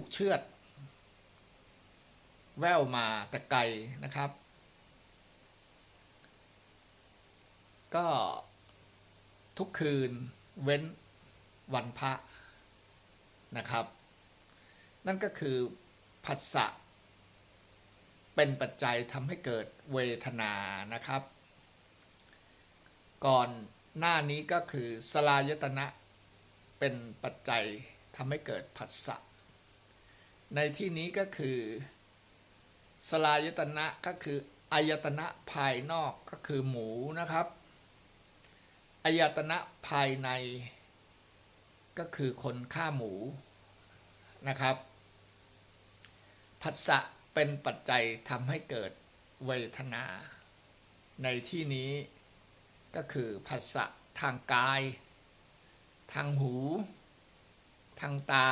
ถูกเชือด แววมาแต่ไกลนะครับ ก็ทุกคืนเว้นวันพระนะครับ นั่นก็คือผัสสะเป็นปัจจัยทำให้เกิดเวทนานะครับ ก่อนหน้านี้ก็คือสลายตนะเป็นปัจจัยทำให้เกิดผัสสะ ในที่นี้ก็คือสลายตนะก็คืออายตนะภายนอกก็คือหมูนะครับอายตนะภายใน ก็คือคนฆ่าหมูนะครับผัสสะเป็นปัจจัยทำให้เกิดเวทนา ในที่นี้ก็คือผัสสะทางกาย ทางหู ทางตา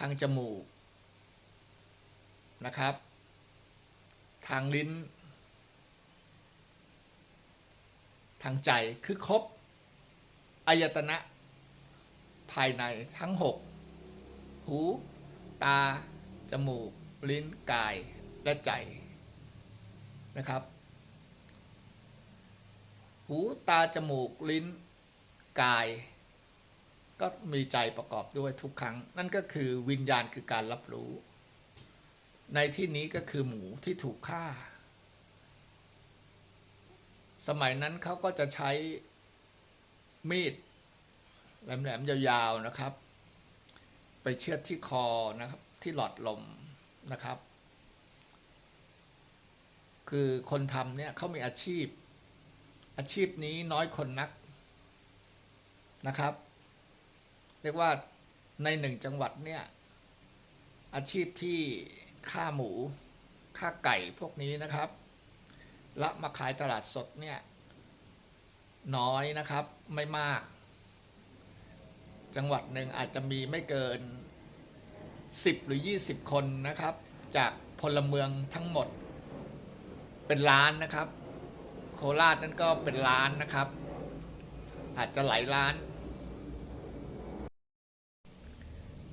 ทางจมูกนะครับ ทางลิ้น ทางใจคือครบอายตนะภายในทั้งหกหู ตา จมูก ลิ้น กาย และใจนะครับ หู ตา จมูก ลิ้น กาย ก็มีใจประกอบด้วยทุกครั้ง นั่นก็คือวิญญาณคือการรับรู้ ในที่นี้ก็คือหมูที่ถูกฆ่า สมัยนั้นเขาก็จะใช้มีดแหลมๆยาวๆนะครับ ไปเชือดที่คอนะครับที่หลอดลมนะครับ คือคนทำเนี่ยเขามีอาชีพ อาชีพนี้น้อยคนนักนะครับ เรียกว่าในหนึ่งจังหวัดเนี่ย อาชีพที่ฆ่าหมูฆ่าไก่พวกนี้นะครับแล้วมาขายตลาดสดเนี่ย น้อยนะครับไม่มาก จังหวัดหนึ่งอาจจะมีไม่เกิน 10 หรือ 20 คนนะครับ จากพลเมืองทั้งหมด เป็นล้านนะครับ โคราชนั่นก็เป็นล้านนะครับ อาจจะหลายล้าน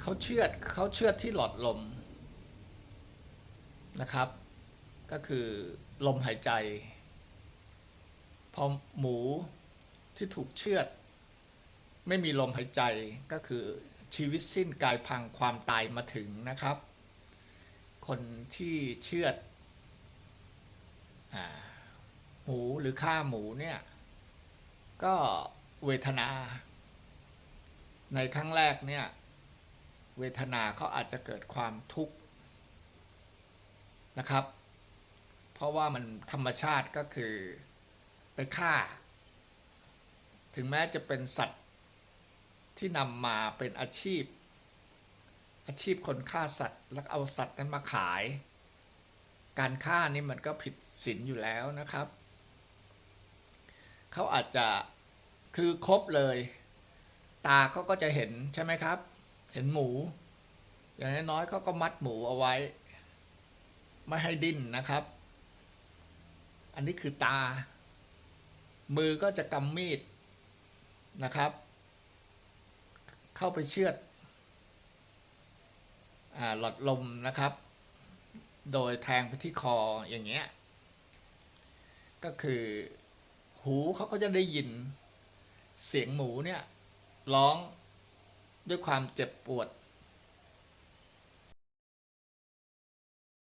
เขาเชือดเขาเชือดที่หลอดลมนะครับ ก็คือลมหายใจ พอหมูที่ถูกเชือด ไม่มีลมหายใจก็คือชีวิตสิ้นกายพังความตายมาถึงนะครับ คนที่เชือดอหมูหรือฆ่าหมูเนี่ยก็เวทนา ในครั้งแรกเนี่ย เวทนาเขาอาจจะเกิดความทุกข์นะครับ เพราะว่ามันธรรมชาติก็คือไปฆ่า ถึงแม้จะเป็นสัตว์ที่นำมาเป็นอาชีพ อาชีพคนฆ่าสัตว์ แล้วเอาสัตว์นั้นมาขาย การฆ่านี่มันก็ผิดศีลอยู่แล้วนะครับเขาอาจจะคือครบเลย ตาเขาก็จะเห็นใช่ไหมครับ เห็นหมู อย่างน้อยๆเขาก็มัดหมูเอาไว้ ไม่ให้ดิ้นนะครับ อันนี้คือตา มือก็จะกำมีดนะครับ เข้าไปเชือดหลอดลมนะครับ โดยแทงไปที่คออย่างเงี้ย ก็คือหูเขาก็จะได้ยินเสียงหมูเนี่ยร้อง ด้วยความเจ็บปวด